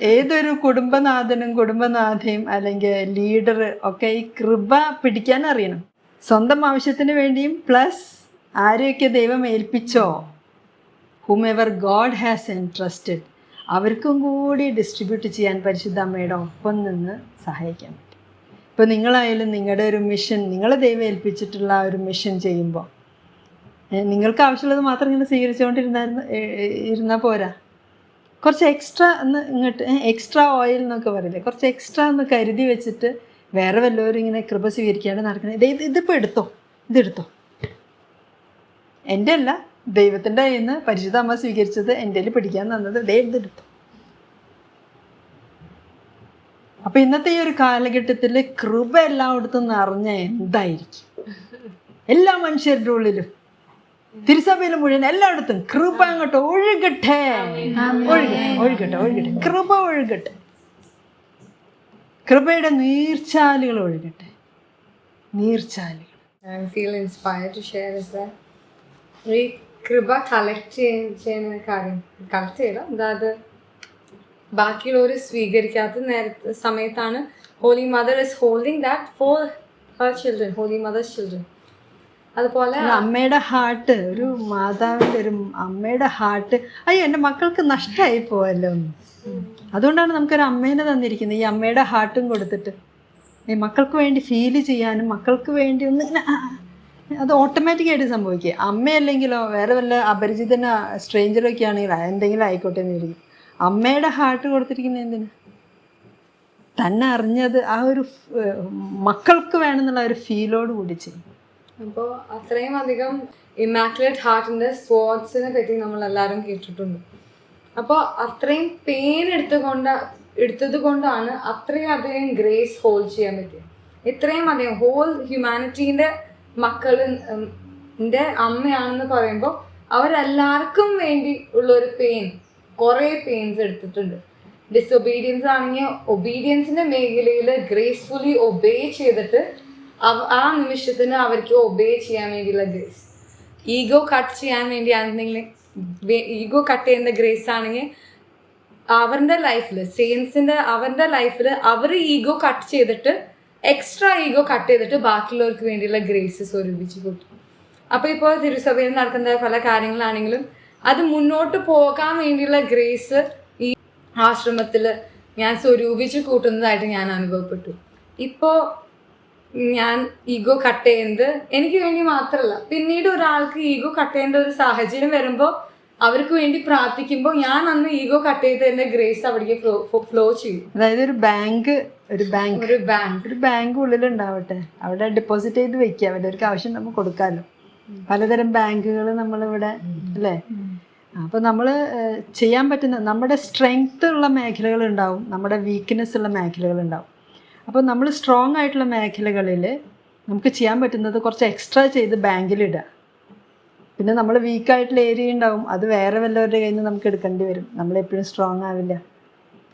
ഏതൊരു കുടുംബനാഥനും കുടുംബനാഥയും അല്ലെങ്കിൽ ലീഡർ ഒക്കെ ഈ കൃപ പിടിക്കാൻ അറിയണം. സ്വന്തം ആവശ്യത്തിന് വേണ്ടിയും പ്ലസ് ആരെയൊക്കെ ദൈവം ഏൽപ്പിച്ചോ? Whomever God has interested അവർക്കും കൂടി ഡിസ്ട്രിബ്യൂട്ട് ചെയ്യാൻ പരിശുദ്ധ അമ്മയുടെ ഒപ്പം നിന്ന് സഹായിക്കാൻ പറ്റും. ഇപ്പോൾ നിങ്ങളായാലും നിങ്ങളുടെ ഒരു മിഷൻ നിങ്ങൾ ദൈവം ഏൽപ്പിച്ചിട്ടുള്ള ഒരു മിഷൻ ചെയ്യുമ്പോൾ നിങ്ങൾക്ക് ആവശ്യമുള്ളത് മാത്രം ഇങ്ങനെ സ്വീകരിച്ചുകൊണ്ടിരുന്നായിരുന്നു ഇരുന്നാൽ പോരാ? കുറച്ച് എക്സ്ട്രാ എന്ന് ഇങ്ങോട്ട് എക്സ്ട്രാ ഓയിൽ എന്നൊക്കെ പറയില്ലേ? കുറച്ച് എക്സ്ട്രാ എന്ന് കരുതി വെച്ചിട്ട് വേറെ വല്ലവരും ഇങ്ങനെ കൃപ സ്വീകരിക്കാണ്ട് നടക്കുന്നത് ഇത് ഇതിപ്പോൾ എടുത്തോ? ഇതെടുത്തോ എന്റെ അല്ല ദൈവത്തിന്റെ കയ്യിൽ നിന്ന് പരിശുദ്ധ അമ്മ സ്വീകരിച്ചത് എന്റെ പിടിക്കാൻ തന്നത്. ദേ ഇതെടുത്തു അപ്പം ഇന്നത്തെ ഈ ഒരു കാലഘട്ടത്തിൽ കൃപ എല്ലായിടത്തും നിറഞ്ഞ എന്തായിരിക്കും? എല്ലാ മനുഷ്യരുടെ ഉള്ളിലും തിരുസഭയിൽ മുഴുവൻ എല്ലായിടത്തും കൃപ അങ്ങോട്ട് ഒഴുകട്ടെ. ഒഴുകട്ടെ ഒഴുകട്ടെ ഒഴുകട്ടെ. കൃപ ഒഴുകട്ടെ. കൃപയുടെ നീർച്ചാലുകൾ ഒഴുകട്ടെ. നീർച്ചാലുകൾ. I feel inspired to share is ഈ കൃപ കളക്ട് ചെയ്യുന്ന കാര്യം കളക്ട് ചെയ്യണം. അതായത് ബാക്കിയുള്ളവർ സ്വീകരിക്കാത്ത നേരത്തെ സമയത്താണ് holy mother is holding that for her children holy mother's children അതുപോലെ അമ്മയുടെ ഹാർട്ട് ഒരു മാതാവിന്റെ ഒരു അമ്മയുടെ ഹാർട്ട് അയ്യോ എന്റെ മക്കൾക്ക് നഷ്ടമായി പോവല്ലോ. അതുകൊണ്ടാണ് നമുക്കൊരു അമ്മേനെ തന്നിരിക്കുന്നത്. ഈ അമ്മയുടെ ഹാർട്ടും കൊടുത്തിട്ട്. ഈ മക്കൾക്ക് വേണ്ടി ഫീൽ ചെയ്യാനും മക്കൾക്ക് വേണ്ടി ഒന്ന് അത് ഓട്ടോമാറ്റിക്കായിട്ട് സംഭവിക്കുക. അമ്മയല്ലെങ്കിലോ വേറെ വല്ല അപരിചിതന സ്ട്രേഞ്ചറൊക്കെ ആണെങ്കിൽ എന്തെങ്കിലും ആയിക്കോട്ടെ എന്ന് വിചാരിക്കും. അമ്മയുടെ ഹാർട്ട് കൊടുത്തിരിക്കുന്നത് എന്തിനാ? തന്നെ അറിഞ്ഞത് ആ ഒരു മക്കൾക്ക് വേണമെന്നുള്ള ഒരു ഫീലോട് കൂടി ചെയ്യും. അപ്പോൾ അത്രയും അധികം ഇമാക്കുലേറ്റ് ഹാർട്ടിന്റെ സ്പോർട്സിനെ പറ്റി നമ്മൾ എല്ലാവരും കേട്ടിട്ടുണ്ട്. അപ്പോൾ അത്രയും പെയിൻ എടുത്തുകൊണ്ട് എടുത്തത് കൊണ്ടാണ് അത്രയും അധികം ഗ്രേസ് ഹോൾഡ് ചെയ്യാൻ പറ്റിയത് ഇത്രയും അധികം ഹോൾ ഹ്യൂമാനിറ്റീന്റെ മക്കളിന്റെ അമ്മയാണെന്ന് പറയുമ്പോൾ അവരെല്ലാവർക്കും വേണ്ടി ഉള്ള ഒരു പെയിൻ കുറേ പെയിൻസ് എടുത്തിട്ടുണ്ട്. ഡിസൊബീഡിയൻസ് ആണെങ്കിൽ ഒബീഡിയൻസിന്റെ മേഖലയിൽ ഗ്രേസ്ഫുള്ളി ഒബേ ചെയ്തിട്ട് ആ നിമിഷത്തിന് അവർക്ക് ഒബേ ചെയ്യാൻ വേണ്ടിയുള്ള ഗ്രേസ് ഈഗോ കട്ട് ചെയ്യാൻ വേണ്ടി ആണെന്നെങ്കിൽ ഈഗോ കട്ട് ചെയ്യുന്ന ഗ്രേസ് ആണെങ്കിൽ അവരുടെ ലൈഫിൽ സെയിൻസിന്റെ അവരുടെ ലൈഫിൽ അവർ ഈഗോ കട്ട് ചെയ്തിട്ട് എക്സ്ട്രാ ഈഗോ കട്ട് ചെയ്തിട്ട് ബാക്കിയുള്ളവർക്ക് വേണ്ടിയുള്ള ഗ്രേസ് സ്വരൂപിച്ച് കൂട്ടും. അപ്പോൾ ഇപ്പോൾ തിരുസഭയിൽ നടക്കുന്ന പല കാര്യങ്ങളാണെങ്കിലും അത് മുന്നോട്ട് പോകാൻ വേണ്ടിയുള്ള ഗ്രേസ് ഈ ആശ്രമത്തിൽ ഞാൻ സ്വരൂപിച്ച് കൂട്ടുന്നതായിട്ട് ഞാൻ അനുഭവപ്പെട്ടു. ഇപ്പോൾ ഞാൻ ഈഗോ കട്ട് ചെയ്യുന്നത് എനിക്ക് വേണ്ടി മാത്രമല്ല പിന്നീട് ഒരാൾക്ക് ഈഗോ കട്ട് ചെയ്യേണ്ട ഒരു സാഹചര്യം വരുമ്പോൾ അവർക്ക് വേണ്ടി പ്രാർത്ഥിക്കുമ്പോൾ ഞാൻ അന്ന് ഈഗോ കട്ട് ചെയ്തതിന്റെ ഗ്രേസ് അവിടേക്ക് ഫ്ലോ ഫ്ലോ ചെയ്യും അതായത് ഒരു ബാങ്ക് ഒരു ബാങ്ക് ഒരു ബാങ്ക് ഒരു ബാങ്ക് ഉള്ളിലുണ്ടാവട്ടെ. അവിടെ ഡെപ്പോസിറ്റ് ചെയ്ത് വെക്കുക. വല്ലവർക്ക് ആവശ്യം നമ്മൾ കൊടുക്കാമല്ലോ പലതരം ബാങ്കുകൾ നമ്മളിവിടെ അല്ലേ? അപ്പോൾ നമ്മൾ ചെയ്യാൻ പറ്റുന്ന നമ്മുടെ സ്ട്രെങ്ത് ഉള്ള മേഖലകൾ ഉണ്ടാവും നമ്മുടെ വീക്ക്നെസ് ഉള്ള മേഖലകൾ ഉണ്ടാവും അപ്പോൾ നമ്മൾ സ്ട്രോങ് ആയിട്ടുള്ള മേഖലകളിൽ നമുക്ക് ചെയ്യാൻ പറ്റുന്നത് കുറച്ച് എക്സ്ട്രാ ചെയ്ത് ബാങ്കിലിടുക പിന്നെ നമ്മൾ വീക്കായിട്ടുള്ള ഏരിയ ഉണ്ടാവും അത് വേറെ വല്ലവരുടെ കയ്യിൽ നിന്ന് നമുക്ക് എടുക്കേണ്ടി വരും. നമ്മളെപ്പോഴും സ്ട്രോങ് ആവില്ല.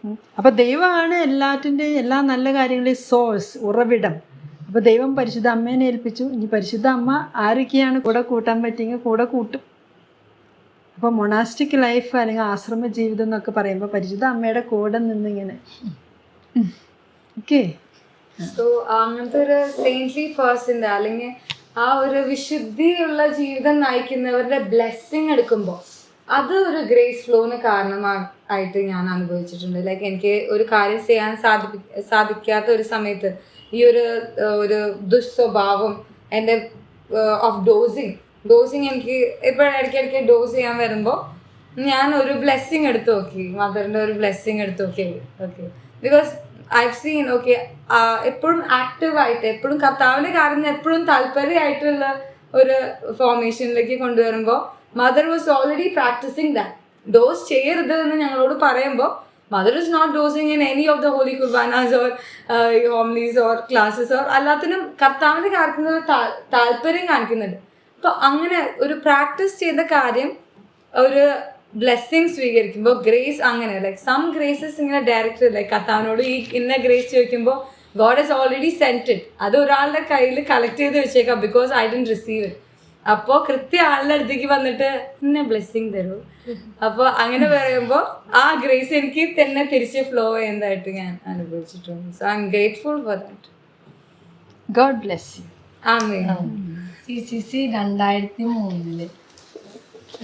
അപ്പോൾ അപ്പൊ ദൈവമാണ് എല്ലാറ്റിന്റെയും എല്ലാ നല്ല കാര്യങ്ങളുടെയും സോഴ്സ് ഉറവിടം. അപ്പോൾ ദൈവം പരിശുദ്ധ അമ്മേനെ ഏൽപ്പിച്ചു. ഇനി പരിശുദ്ധ അമ്മ ആരൊക്കെയാണ് കൂടെ കൂട്ടാൻ പറ്റിയെങ്കിൽ കൂടെ കൂട്ടും. അപ്പോൾ മൊണാസ്റ്റിക് ലൈഫ് അല്ലെങ്കിൽ ആശ്രമ ജീവിതം എന്നൊക്കെ പറയുമ്പോൾ പരിശുദ്ധ അമ്മയുടെ കൂടെ നിന്നിങ്ങനെ ഓക്കെ സോ അങ്ങനത്തെ ഒരു സെയിൻലി പേഴ്സന്റെ അല്ലെങ്കിൽ ആ ഒരു വിശുദ്ധിയുള്ള ജീവിതം നയിക്കുന്നവരുടെ ബ്ലെസ്സിങ് എടുക്കുമ്പോൾ അത് ഒരു ഗ്രേസ് ഫ്ലോന് കാരണമായിട്ട് ഞാൻ അനുഭവിച്ചിട്ടുണ്ട്. ലൈക്ക് എനിക്ക് ഒരു കാര്യം ചെയ്യാൻ സാധിപ്പി സാധിക്കാത്ത ഒരു സമയത്ത് ഈ ഒരു ഒരു ദുസ്വഭാവം എന്റെ ഓഫ് ഡോസിങ് ഡോസിങ് എനിക്ക് ഇപ്പോൾ ഇടയ്ക്കിടയ്ക്ക് ഡോസ് ചെയ്യാൻ വരുമ്പോൾ ഞാൻ ഒരു ബ്ലെസ്സിങ് എടുത്ത് നോക്കി. മദറിന്റെ ഒരു ബ്ലെസ്സിങ് എടുത്ത് നോക്കി. Okay because I seen okay എപ്പോഴും ആക്റ്റീവായിട്ട് എപ്പോഴും കർത്താവിന്റെ കാര്യം എപ്പോഴും താല്പര്യമായിട്ടുള്ള ഒരു ഫോർമേഷനിലേക്ക് കൊണ്ടുവരുമ്പോൾ mother was already practising that dose ചെയ്യരുത് എന്ന് ഞങ്ങളോട് പറയുമ്പോൾ mother is not dosing in any of the holy കുർബാനാസ് or homilies or classes or എല്ലാത്തിനും കർത്താവിന്റെ നിന്ന് താല്പര്യം കാണിക്കുന്നുണ്ട്. അപ്പോൾ അങ്ങനെ ഒരു പ്രാക്ടീസ് ചെയ്ത കാര്യം ഒരു ബ്ലെസ്സിങ് സ്വീകരിക്കുമ്പോൾ ഗ്രേസ് അങ്ങനെ ലൈക്ക് സം ഗ്രേസസ് ഇങ്ങനെ ഡയറക്റ്റ് ലൈക്ക് കർത്താവിനോട് ഈ ഇന്ന ഗ്രേസ് ചോദിക്കുമ്പോൾ ഗോഡ് ഹസ് ഓൾറെഡി സെന്റഡ് അത് ഒരാളുടെ കയ്യിൽ കളക്ട് ചെയ്ത് വെച്ചേക്കാം because I done receive it അപ്പോൾ കൃത്യ ആളുടെ അടുത്തേക്ക് വന്നിട്ട് എന്നെ ബ്ലെസ്സിങ് തരൂ. അപ്പോൾ അങ്ങനെ പറയുമ്പോൾ ആ ഗ്രേസ് എനിക്ക് തന്നെ തിരിച്ച് ഫ്ലോ ചെയ്യുന്നതായിട്ട് ഞാൻ അനുഭവിച്ചിട്ടുണ്ട്. So I am grateful for that God bless you ആമേ സി സി സി രണ്ടായിരത്തി മൂന്നിൽ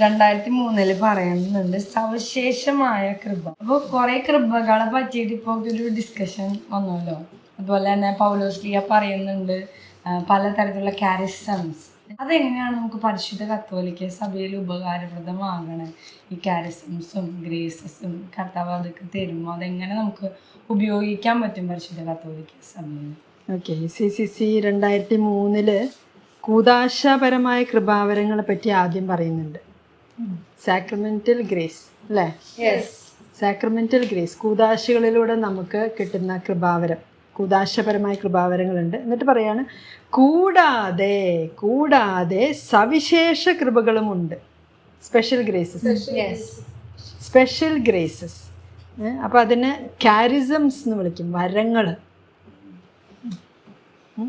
രണ്ടായിരത്തി മൂന്നിൽ പറയുന്നുണ്ട് സവിശേഷമായ കൃപ. അപ്പോൾ കുറെ കൃപകളെ പറ്റിയിട്ട് ഇപ്പോൾ ഒരു ഡിസ്കഷൻ വന്നല്ലോ. അതുപോലെ തന്നെ പൗലോസ്ലിയ പറയുന്നുണ്ട് പലതരത്തിലുള്ള കാരിസംസ് അതെങ്ങനെയാണ് നമുക്ക് പരിശുദ്ധ കത്തോലിക്ക സഭയിൽ ഉപകാരപ്രദമാകണേ? ഈ കാരിസംസും ഗ്രേസസും കർത്താവ് അതൊക്കെ തരുമ്പോൾ അതെങ്ങനെ നമുക്ക് ഉപയോഗിക്കാൻ പറ്റും പരിശുദ്ധ കത്തോലിക്ക സഭയിൽ? ഓക്കെ സി സി സി രണ്ടായിരത്തി മൂന്നിൽ കൂതാശാപരമായ കൃപാവരങ്ങളെ പറ്റി ആദ്യം പറയുന്നുണ്ട്. സാക്രമെന്റൽ ഗ്രേസ് അല്ലേ? സാക്രമെന്റൽ ഗ്രേസ് കൂതാശകളിലൂടെ നമുക്ക് കിട്ടുന്ന കൃപാവരം. കൂതാശപരമായ കൃപാവരങ്ങളുണ്ട്. എന്നിട്ട് പറയാണ് കൂടാതെ കൂടാതെ സവിശേഷ കൃപകളുമുണ്ട്. സ്പെഷ്യൽ ഗ്രേസസ് സ്പെഷ്യൽ ഗ്രേസസ് അപ്പോൾ അതിന് കാരിസംസ് എന്ന് വിളിക്കും വരങ്ങൾ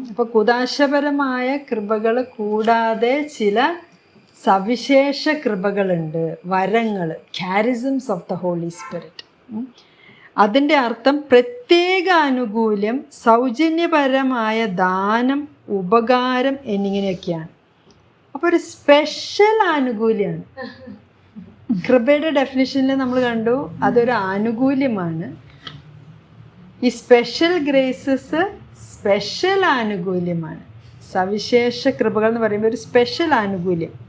അപ്പോൾ കുതാശപരമായ കൃപകൾ കൂടാതെ ചില സവിശേഷ കൃപകളുണ്ട് വരങ്ങൾ charisms of the holy spirit അതിന്റെ അർത്ഥം പ്രത്യേക ആനുകൂല്യം സൗജന്യപരമായ ദാനം ഉപകാരം എന്നിങ്ങനെയൊക്കെയാണ്. അപ്പോൾ ഒരു സ്പെഷ്യൽ ആനുകൂല്യമാണ് കൃപയുടെ ഡെഫിനിഷനിൽ നമ്മൾ കണ്ടു അതൊരു ആനുകൂല്യമാണ്. ഈ സ്പെഷ്യൽ ഗ്രേസസ് സ്പെഷ്യൽ ആനുകൂല്യമാണ്. സവിശേഷ കൃപകൾ എന്ന് പറയുമ്പോൾ ഒരു സ്പെഷ്യൽ ആനുകൂല്യം.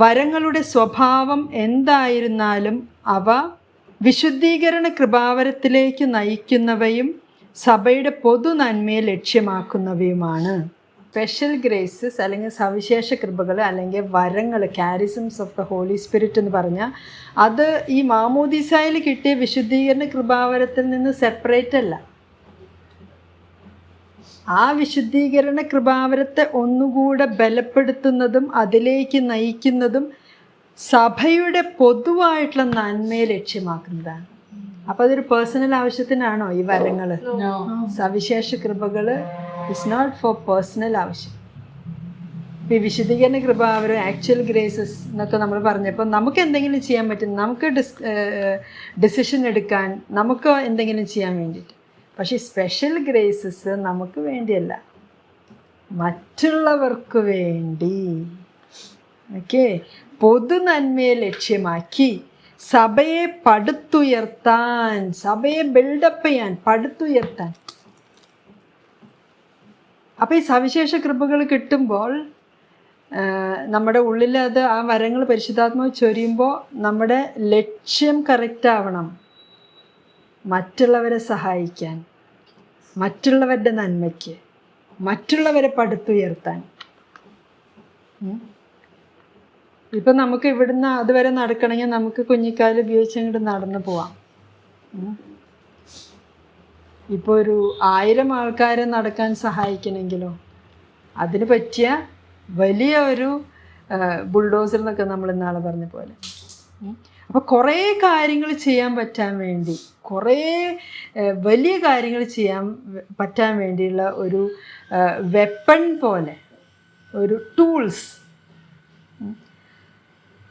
വരങ്ങളുടെ സ്വഭാവം എന്തായിരുന്നാലും അവ വിശുദ്ധീകരണ കൃപാവരത്തിലേക്ക് നയിക്കുന്നവയും സഭയുടെ പൊതു നന്മയെ ലക്ഷ്യമാക്കുന്നവയുമാണ്. സ്പെഷ്യൽ ഗ്രേസസ് അല്ലെങ്കിൽ സവിശേഷ കൃപകൾ അല്ലെങ്കിൽ വരങ്ങൾ charisms of the holy spirit എന്ന് പറഞ്ഞാൽ അത് ഈ മാമോദിസായിൽ കിട്ടിയ വിശുദ്ധീകരണ കൃപാവരത്തിൽ നിന്ന് സെപ്പറേറ്റ് അല്ല. ആ വിശുദ്ധീകരണ കൃപാവരത്തെ ഒന്നുകൂടെ ബലപ്പെടുത്തുന്നതും അതിലേക്ക് നയിക്കുന്നതും സഭയുടെ പൊതുവായിട്ടുള്ള നന്മയെ ലക്ഷ്യമാക്കുന്നതാണ്. അപ്പൊ അതൊരു പേഴ്സണൽ ആവശ്യത്തിനാണോ ഈ വരങ്ങൾ സവിശേഷ കൃപകൾ ഇറ്റ്സ് നോട്ട് ഫോർ പേഴ്സണൽ ആവശ്യം. ഈ വിശുദ്ധീകരണ കൃപാവരം ആക്ച്വൽ ഗ്രേസസ് എന്നൊക്കെ നമ്മൾ പറഞ്ഞപ്പോൾ നമുക്ക് എന്തെങ്കിലും ചെയ്യാൻ പറ്റും. നമുക്ക് ഡിസിഷൻ എടുക്കാൻ നമുക്ക് എന്തെങ്കിലും ചെയ്യാൻ വേണ്ടിയിട്ട്. പക്ഷേ സ്പെഷ്യൽ ഗ്രേസസ് നമുക്ക് വേണ്ടിയല്ല. മറ്റുള്ളവർക്ക് വേണ്ടി. ഓക്കെ പൊതു നന്മയെ ലക്ഷ്യമാക്കി സഭയെ പടുത്തുയർത്താൻ സഭയെ ബിൽഡപ്പ് ചെയ്യാൻ പടുത്തുയർത്താൻ. അപ്പോൾ ഈ സവിശേഷ കൃപകൾ കിട്ടുമ്പോൾ നമ്മുടെ ഉള്ളിൽ അത് ആ വരങ്ങൾ പരിശുദ്ധാത്മാവ് ചൊരിയുമ്പോൾ നമ്മുടെ ലക്ഷ്യം കറക്റ്റ് ആവണം. മറ്റുള്ളവരെ സഹായിക്കാൻ മറ്റുള്ളവരുടെ നന്മയ്ക്ക് മറ്റുള്ളവരെ പടുത്തുയർത്താൻ. ഇപ്പം നമുക്ക് ഇവിടുന്ന് അതുവരെ നടക്കണമെങ്കിൽ നമുക്ക് കുഞ്ഞിക്കാൽ ഉപയോഗിച്ച് അങ്ങോട്ട് നടന്നു പോവാം. ഇപ്പോൾ ഒരു ആയിരം ആൾക്കാരെ നടക്കാൻ സഹായിക്കണമെങ്കിലോ? അതിന് പറ്റിയ വലിയ ഒരു ബുൾഡോസർ എന്നൊക്കെ നമ്മൾ ഇന്നാളെ പറഞ്ഞ പോലെ. അപ്പോൾ കുറേ കാര്യങ്ങൾ ചെയ്യാൻ പറ്റാൻ വേണ്ടി കുറേ വലിയ കാര്യങ്ങൾ ചെയ്യാൻ പറ്റാൻ വേണ്ടിയുള്ള ഒരു വെപ്പൺ പോലെ ഒരു ടൂൾസ്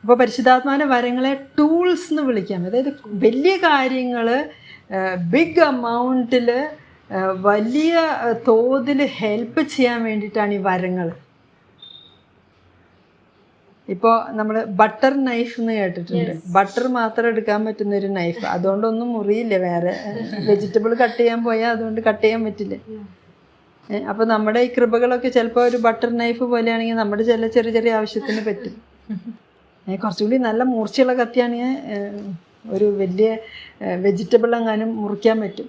അപ്പോൾ പരിശുദ്ധാത്മാവിന്റെ വരങ്ങളെ ടൂൾസ് എന്ന് വിളിക്കാം. അതായത് വലിയ കാര്യങ്ങൾ ബിഗ് എമൗണ്ടിൽ വലിയ തോതിൽ ഹെൽപ്പ് ചെയ്യാൻ വേണ്ടിയിട്ടാണ് ഈ വരങ്ങൾ ഇപ്പോൾ നമ്മൾ ബട്ടർ നൈഫ് എന്ന് കേട്ടിട്ടുണ്ട്. ബട്ടർ മാത്രം എടുക്കാൻ പറ്റുന്ന ഒരു നൈഫ് അതുകൊണ്ടൊന്നും മുറിയില്ല വേറെ. വെജിറ്റബിൾ കട്ട് ചെയ്യാൻ പോയാൽ അതുകൊണ്ട് കട്ട് ചെയ്യാൻ പറ്റില്ല. അപ്പോൾ അപ്പൊ നമ്മുടെ ഈ കൃപകളൊക്കെ ചിലപ്പോൾ ഒരു ബട്ടർ നൈഫ് പോലെയാണെങ്കിൽ നമ്മുടെ ചില ചെറിയ ചെറിയ ആവശ്യത്തിന് പറ്റും. കുറച്ചുകൂടി നല്ല മൂർച്ചയുള്ള കത്തിയാണെങ്കിൽ ഒരു വലിയ വെജിറ്റബിൾ എങ്ങാനും മുറിക്കാൻ പറ്റും.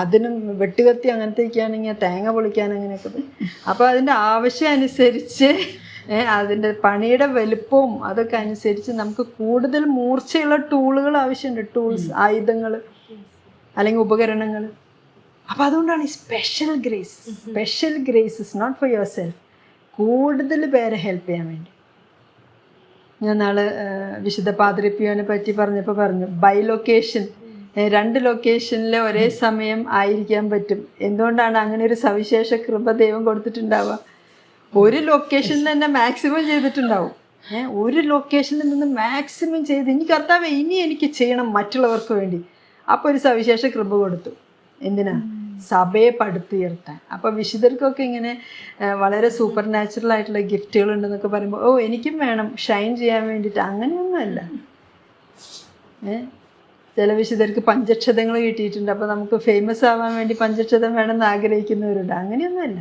അതിനും വെട്ടുകത്തി അങ്ങനത്തെയൊക്കെ ആണെങ്കിൽ തേങ്ങ പൊളിക്കാൻ അങ്ങനെയൊക്കെ അപ്പൊ അപ്പോൾ അതിന്റെ ആവശ്യം അനുസരിച്ച് അതിന്റെ പണിയുടെ വലുപ്പവും അതൊക്കെ അനുസരിച്ച് നമുക്ക് കൂടുതൽ മൂർച്ചയുള്ള ടൂളുകൾ ആവശ്യമുണ്ട്. ടൂൾസ് ആയുധങ്ങൾ അല്ലെങ്കിൽ ഉപകരണങ്ങൾ അപ്പോൾ അതുകൊണ്ടാണ് ഈ special grace special grace is not for yourself കൂടുതൽ പേരെ ഹെൽപ്പ് ചെയ്യാൻ വേണ്ടി. ഞാൻ നാളെ വിശുദ്ധ പാതിരിപ്പിയോനെ പറ്റി പറഞ്ഞപ്പോൾ പറഞ്ഞു ബൈ ലൊക്കേഷൻ രണ്ട് ലൊക്കേഷനിൽ ഒരേ സമയം ആയിരിക്കാൻ പറ്റും. എന്തുകൊണ്ടാണ് അങ്ങനെ ഒരു സവിശേഷ കൃപ ദൈവം കൊടുത്തിട്ടുണ്ടാവുക? ഒരു ലൊക്കേഷനിൽ തന്നെ മാക്സിമം ചെയ്തിട്ടുണ്ടാവും. ഏഹ് ഒരു ലൊക്കേഷനിൽ നിന്ന് മാക്സിമം ചെയ്ത് ഇനി കർത്താവ് ഇനി എനിക്ക് ചെയ്യണം മറ്റുള്ളവർക്ക് വേണ്ടി. അപ്പോൾ ഒരു സവിശേഷ കൃപ കൊടുത്തു. എന്തിനാ? സഭയെ പടുത്തുയർത്താൻ. അപ്പോൾ വിശുദ്ധർക്കൊക്കെ ഇങ്ങനെ വളരെ സൂപ്പർ നാച്ചുറൽ ആയിട്ടുള്ള ഗിഫ്റ്റുകൾ ഉണ്ടെന്നൊക്കെ പറയുമ്പോൾ ഓ എനിക്കും വേണം ഷൈൻ ചെയ്യാൻ വേണ്ടിയിട്ട്. അങ്ങനെയൊന്നുമല്ല. ചില വിശുദ്ധർക്ക് പഞ്ചക്ഷതങ്ങൾ കിട്ടിയിട്ടുണ്ട്. അപ്പോൾ നമുക്ക് ഫേമസ് ആവാൻ വേണ്ടി പഞ്ചക്ഷതം വേണമെന്ന് ആഗ്രഹിക്കുന്നവരുണ്ട്. അങ്ങനെയൊന്നുമല്ല.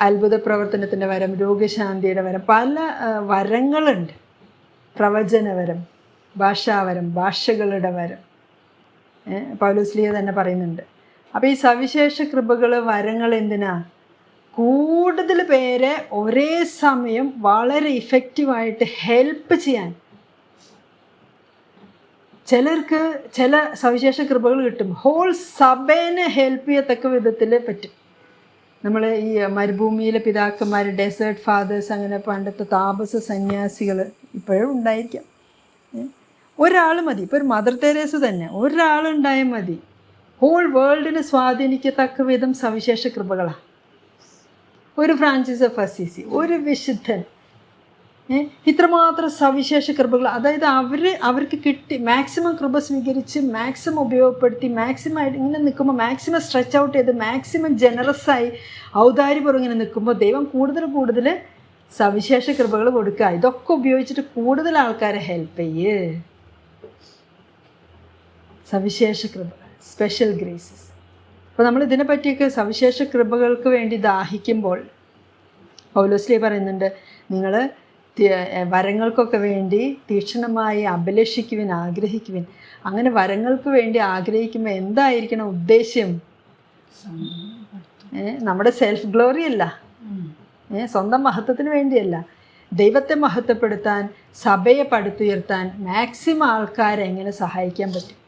അത്ഭുത പ്രവർത്തനത്തിന്റെ വരം രോഗശാന്തിയുടെ വരം പല വരങ്ങളുണ്ട്. പ്രവചനവരം ഭാഷാവരം ഭാഷകളുടെ വരം. പൗലോസ്ലിയ തന്നെ പറയുന്നുണ്ട്. അപ്പോൾ ഈ സവിശേഷ കൃപകൾ വരങ്ങൾ എന്തിനാ? കൂടുതൽ പേരെ ഒരേ സമയം വളരെ ഇഫക്റ്റീവായിട്ട് ഹെൽപ്പ് ചെയ്യാൻ. ചിലർക്ക് ചില സവിശേഷ കൃപകൾ കിട്ടും. ഹോൾ സഭേനെ ഹെൽപ്പ് ചെയ്യത്തക്ക വിധത്തിൽ പറ്റും. നമ്മൾ ഈ മരുഭൂമിയിലെ പിതാക്കന്മാർ ഡെസേർട്ട് ഫാദേഴ്സ് അങ്ങനെ പണ്ടത്തെ താപസ സന്യാസികൾ ഇപ്പോഴും ഉണ്ടായിരിക്കാം. ഒരാൾ മതി. ഇപ്പോൾ ഒരു മദർ തെരേസ തന്നെ. ഒരാളുണ്ടായാൽ മതി. ഹോൾ വേൾഡിനെ സ്വാധീനിക്കത്തക്ക വിധം സവിശേഷ കൃപകളാണ് ഒരു ഫ്രാൻസിസ് ഓഫ് ഒരു വിശുദ്ധൻ ഇത്രമാത്രം സവിശേഷ കൃപകൾ. അതായത് അവർ അവർക്ക് കിട്ടി മാക്സിമം കൃപ സ്വീകരിച്ച് മാക്സിമം ഉപയോഗപ്പെടുത്തി മാക്സിമം ഇങ്ങനെ നിൽക്കുമ്പോൾ മാക്സിമം സ്ട്രെച്ച് ഔട്ട് ചെയ്ത് മാക്സിമം ജനറസായി ഔദാര്യപൂർവം ഇങ്ങനെ നിൽക്കുമ്പോൾ ദൈവം കൂടുതൽ കൂടുതൽ സവിശേഷ കൃപകൾ കൊടുക്കുക. ഇതൊക്കെ ഉപയോഗിച്ചിട്ട് കൂടുതൽ ആൾക്കാരെ ഹെൽപ്പ് ചെയ്യ്. സവിശേഷ കൃപകൾ സ്പെഷ്യൽ ഗ്രേസസ് അപ്പോൾ നമ്മൾ ഇതിനെ പറ്റിയൊക്കെ സവിശേഷ കൃപകൾക്ക് വേണ്ടി ദാഹിക്കുമ്പോൾ പൗലോസ്ലി പറയുന്നുണ്ട് നിങ്ങൾ വരങ്ങൾക്കൊക്കെ വേണ്ടി തീക്ഷണമായി അഭിലഷിക്കുവിൻ ആഗ്രഹിക്കുവിൻ. അങ്ങനെ വരങ്ങൾക്ക് വേണ്ടി ആഗ്രഹിക്കുമ്പോൾ എന്തായിരിക്കണം ഉദ്ദേശ്യം? നമ്മുടെ സെൽഫ് ഗ്ലോറി അല്ല. ഏ, സ്വന്തം മഹത്വത്തിന് വേണ്ടിയല്ല. ദൈവത്തെ മഹത്വപ്പെടുത്താൻ സഭയെ പടുത്തുയർത്താൻ മാക്സിമം ആൾക്കാരെ എങ്ങനെ സഹായിക്കാൻ പറ്റും?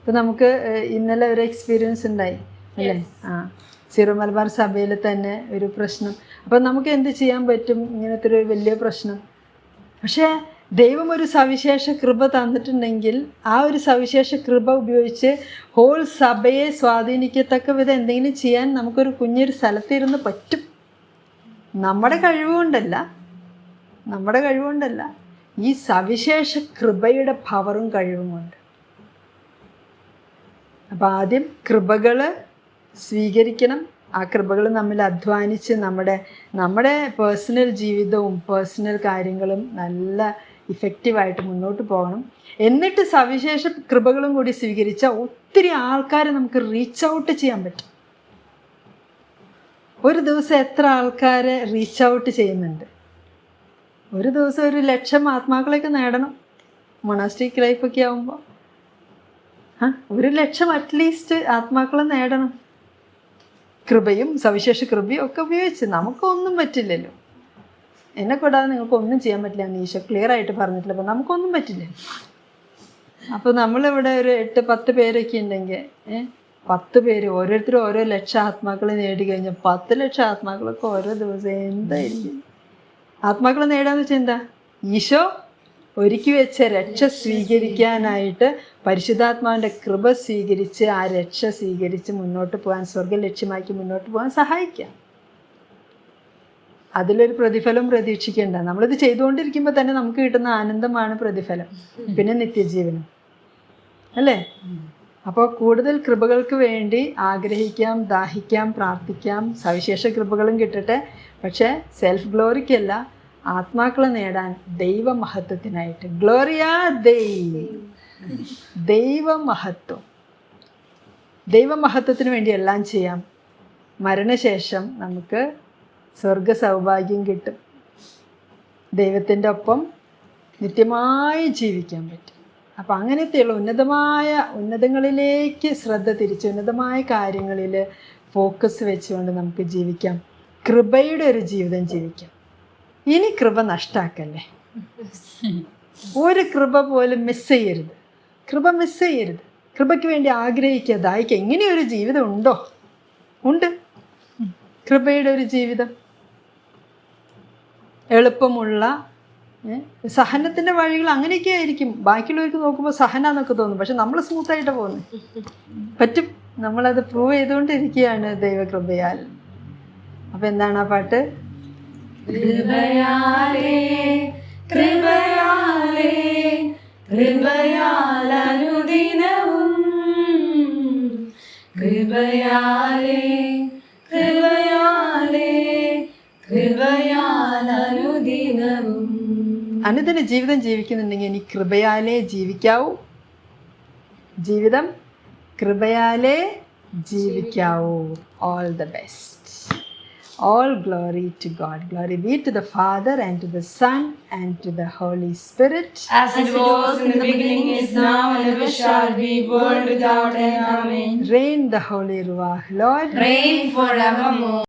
ഇപ്പം നമുക്ക് ഇന്നലെ ഒരു എക്സ്പീരിയൻസ് ഉണ്ടായി അല്ലേ? ആ സിറോ മലബാർ സഭയിൽ തന്നെ ഒരു പ്രശ്നം. അപ്പം നമുക്ക് എന്ത് ചെയ്യാൻ പറ്റും? ഇങ്ങനത്തെ ഒരു വലിയ പ്രശ്നം. പക്ഷേ ദൈവം ഒരു സവിശേഷ കൃപ തന്നിട്ടുണ്ടെങ്കിൽ ആ ഒരു സവിശേഷ കൃപ ഉപയോഗിച്ച് ഹോൾ സഭയെ സ്വാധീനിക്കത്തക്ക വിധം എന്തെങ്കിലും ചെയ്യാൻ നമുക്കൊരു കുഞ്ഞൊരു സ്ഥലത്തിരുന്ന് പറ്റും. നമ്മുടെ കഴിവുകൊണ്ടല്ല. നമ്മുടെ കഴിവുകൊണ്ടല്ല. ഈ സവിശേഷ കൃപയുടെ പവറും കഴിവും കൊണ്ട്. അപ്പം ആദ്യം കൃപകൾ സ്വീകരിക്കണം. ആ കൃപകൾ നമ്മൾ അധ്വാനിച്ച് നമ്മുടെ നമ്മുടെ പേഴ്സണൽ ജീവിതവും പേഴ്സണൽ കാര്യങ്ങളും നല്ല ഇഫക്റ്റീവായിട്ട് മുന്നോട്ട് പോകണം. എന്നിട്ട് സവിശേഷ കൃപകളും കൂടി സ്വീകരിച്ചാൽ ഒത്തിരി ആൾക്കാരെ നമുക്ക് റീച്ച് ഔട്ട് ചെയ്യാൻ പറ്റും. ഒരു ദിവസം എത്ര ആൾക്കാരെ റീച്ച് ഔട്ട് ചെയ്യുന്നുണ്ട്? ഒരു ദിവസം ഒരു ലക്ഷം ആത്മാക്കളെയൊക്കെ നേടണം. മൊണാസ്റ്റിക് ലൈഫൊക്കെ ആകുമ്പോൾ ഒരു ലക്ഷം അറ്റ്ലീസ്റ്റ് ആത്മാക്കളെ നേടണം. കൃപയും സവിശേഷ കൃപയും ഒക്കെ ഉപയോഗിച്ച് നമുക്കൊന്നും പറ്റില്ലല്ലോ. എന്നെ കൂടാതെ നിങ്ങൾക്ക് ഒന്നും ചെയ്യാൻ പറ്റില്ല. എന്ന് ക്ലിയർ ആയിട്ട് പറഞ്ഞിട്ടില്ല. അപ്പം നമുക്കൊന്നും പറ്റില്ല. അപ്പോൾ നമ്മളിവിടെ ഒരു എട്ട് പത്ത് പേരൊക്കെ ഉണ്ടെങ്കിൽ പത്ത് പേര് ഓരോരുത്തരും ഓരോ ലക്ഷം ആത്മാക്കളെ നേടി കഴിഞ്ഞാൽ പത്ത് ലക്ഷം ആത്മാക്കളൊക്കെ ഓരോ ദിവസം എന്തായിരിക്കും? ആത്മാക്കളെ നേടാന്ന് വെച്ചാൽ എന്താ? ഈശോ ഒരുക്കി വെച്ച രക്ഷ സ്വീകരിക്കാനായിട്ട് പരിശുദ്ധാത്മാവിന്റെ കൃപ സ്വീകരിച്ച് ആ രക്ഷ സ്വീകരിച്ച് മുന്നോട്ട് പോകാൻ സ്വർഗം ലക്ഷ്യമാക്കി മുന്നോട്ട് പോകാൻ സഹായിക്കാം. അതിലൊരു പ്രതിഫലം പ്രതീക്ഷിക്കേണ്ട. നമ്മളിത് ചെയ്തുകൊണ്ടിരിക്കുമ്പോൾ തന്നെ നമുക്ക് കിട്ടുന്ന ആനന്ദമാണ് പ്രതിഫലം. പിന്നെ നിത്യജീവനം. അല്ലേ? അപ്പോൾ കൂടുതൽ കൃപകൾക്ക് വേണ്ടി ആഗ്രഹിക്കാം ദാഹിക്കാം പ്രാർത്ഥിക്കാം. സവിശേഷ കൃപകളും കിട്ടട്ടെ. പക്ഷേ സെൽഫ് ഗ്ലോറിക്കല്ല ആത്മാക്കളെ നേടാൻ ദൈവമഹത്വത്തിനായിട്ട്. ഗ്ലോറിയ ദൈവ ദൈവമഹത്വം. ദൈവമഹത്വത്തിന് വേണ്ടി എല്ലാം ചെയ്യാം. മരണശേഷം നമുക്ക് സ്വർഗ സൗഭാഗ്യം കിട്ടും. ദൈവത്തിന്റെ ഒപ്പം നിത്യമായി ജീവിക്കാൻ പറ്റും. അപ്പം അങ്ങനത്തെയുള്ള ഉന്നതമായ ഉന്നതങ്ങളിലേക്ക് ശ്രദ്ധ തിരിച്ച് ഉന്നതമായ കാര്യങ്ങളിൽ ഫോക്കസ് വെച്ചുകൊണ്ട് നമുക്ക് ജീവിക്കാം. കൃപയുടെ ഒരു ജീവിതം ജീവിക്കാം. ഇനി കൃപ നഷ്ടാക്കല്ലേ? ഒരു കൃപ പോലും മിസ് ചെയ്യരുത്. കൃപ മിസ് ചെയ്യരുത്. കൃപയ്ക്ക് വേണ്ടി ആഗ്രഹിക്കുക ദാഹിക്കുക. ഇങ്ങനെയൊരു ജീവിതം ഉണ്ടോ? ഉണ്ട്. കൃപയുടെ ഒരു ജീവിതം. എളുപ്പമുള്ള സഹനത്തിന്റെ വഴികൾ അങ്ങനെയൊക്കെ ആയിരിക്കും. ബാക്കിയുള്ളവർക്ക് നോക്കുമ്പോൾ സഹന എന്നൊക്കെ തോന്നും. പക്ഷെ നമ്മൾ സ്മൂത്തായിട്ട് പോകുന്നു. പറ്റും. നമ്മളത് പ്രൂവ് ചെയ്തുകൊണ്ടിരിക്കുകയാണ് ദൈവകൃപയാൽ. അപ്പോൾ എന്താണ് ആ പാട്ട്? അനുദിന ജീവിതം ജീവിക്കുന്നുണ്ടെങ്കിൽ ഇനി കൃപയാലേ ജീവിക്കാവൂ. ജീവിതം കൃപയാലേ ജീവിക്കാവൂ. All the best All glory to God. Glory be to the Father, and to the Son, and to the Holy Spirit. As it was in the beginning, is now, and ever shall be, world without end. Amen. Reign the Holy Ruach, Lord. Reign forevermore.